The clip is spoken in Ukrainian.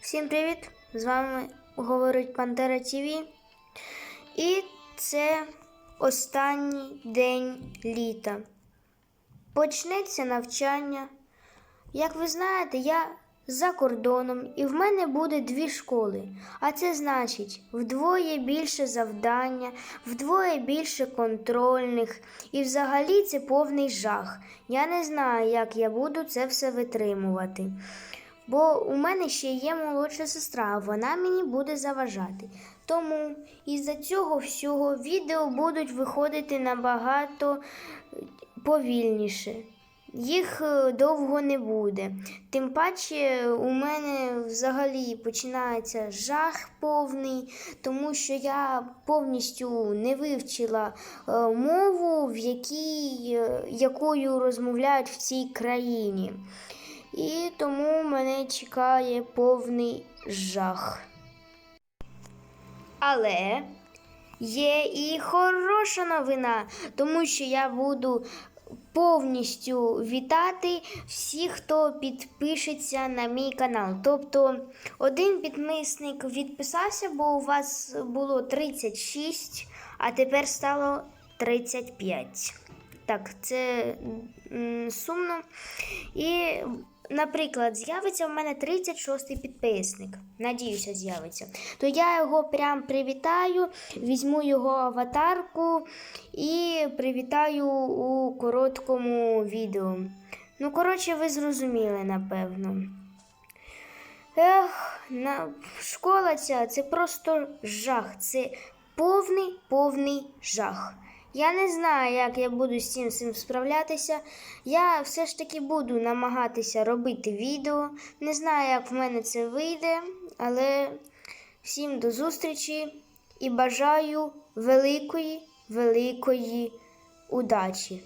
Всім привіт! З вами говорить Пантера ТВ. І це останній день літа. Почнеться навчання. Як ви знаєте, я за кордоном і в мене буде дві школи. А це значить вдвоє більше завдання, вдвоє більше контрольних. І взагалі це повний жах. Я не знаю, як я буду це все витримувати. Бо у мене ще є молодша сестра, вона мені буде заважати. Тому із-за цього всього відео будуть виходити набагато повільніше. Їх е, довго не буде. Тим паче у мене взагалі починається жах повний, тому що я повністю не вивчила е, мову, в якій, е, якою розмовляють в цій країні. І тому мене чекає повний жах. Але є і хороша новина, тому що я буду повністю вітати всіх, хто підпишеться на мій канал. Тобто один підписник відписався, бо у вас було 36, а тепер стало 35. Так, це сумно. І, наприклад, з'явиться в мене 36-й підписник. Надіюся, з'явиться. То я його прям привітаю, візьму його аватарку і привітаю у короткому відео. Ну, коротше, ви зрозуміли, напевно. Ех, на... школа ця це просто жах. Це повний повний жах. Я не знаю, як я буду з цим цим справлятися. Я все ж таки буду намагатися робити відео. Не знаю, як в мене це вийде, але всім до зустрічі і бажаю великої, великої удачі.